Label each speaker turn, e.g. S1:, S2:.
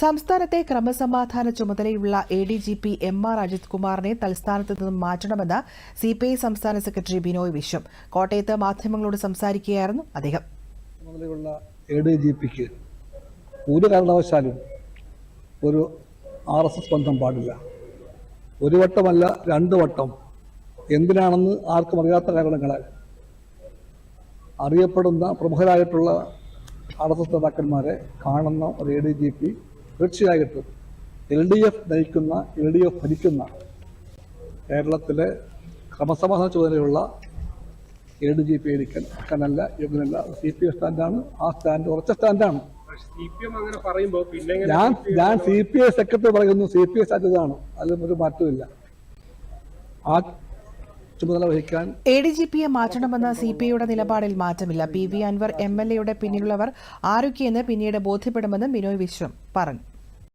S1: സംസ്ഥാനത്തെ ക്രമസമാധാന ചുമതലയുള്ള A D G P M R Ajith കുമാറിനെ തൽസ്ഥാനത്ത് നിന്നും മാറ്റണമെന്ന് സി പി ഐ സംസ്ഥാന സെക്രട്ടറി ബിനോയ് വിശ്വം കോട്ടയത്ത് മാധ്യമങ്ങളോട് സംസാരിക്കുകയായിരുന്നു അദ്ദേഹം
S2: ചുമതലയുള്ള എ ഡി ജി പിക്ക് ഒരു കാരണവശാലും ഒരു ആർ എസ് എസ് ബന്ധം പാടില്ല ഒരു വട്ടമല്ല രണ്ട് വട്ടം എന്തിനാണെന്ന് ആർക്കും അറിയാത്ത കാരണങ്ങളെ അറിയപ്പെടുന്ന പ്രമുഖരായിട്ടുള്ള ആർ എസ് എസ് നേതാക്കന്മാരെ കാണുന്ന ഒരു എ ഡി ജി പി തീർച്ചയായിട്ടും എൽ ഡി എഫ് നയിക്കുന്ന എൽ ഡി എഫ് ഭരിക്കുന്ന കേരളത്തിലെ ക്രമസമാധാന ചുമതലയുള്ള എ ഡി ജി പി ആയിരിക്കാൻ അക്കനല്ല യോഗനല്ല സി പി എം സ്റ്റാൻഡാണ് ആ സ്റ്റാൻഡ് ഉറച്ച സ്റ്റാൻഡാണ് ഞാൻ ഞാൻ സി പി ഐ സെക്രട്ടറി പറയുന്നു സി പി ഐ സ്റ്റാൻഡ് അതിലും ഒരു മാറ്റമില്ല ആ ചുമതല വഹിക്കാൻ
S1: എ ഡി ജി പിയെ മാറ്റണമെന്ന സി പി ഐയുടെ നിലപാടിൽ മാറ്റമില്ല P V Anvar M L എയുടെ പിന്നിലുള്ളവർ ആരൊക്കെയെന്ന് പിന്നീട് ബോധ്യപ്പെടുമെന്നും ബിനോയ് വിശ്വം പറഞ്ഞു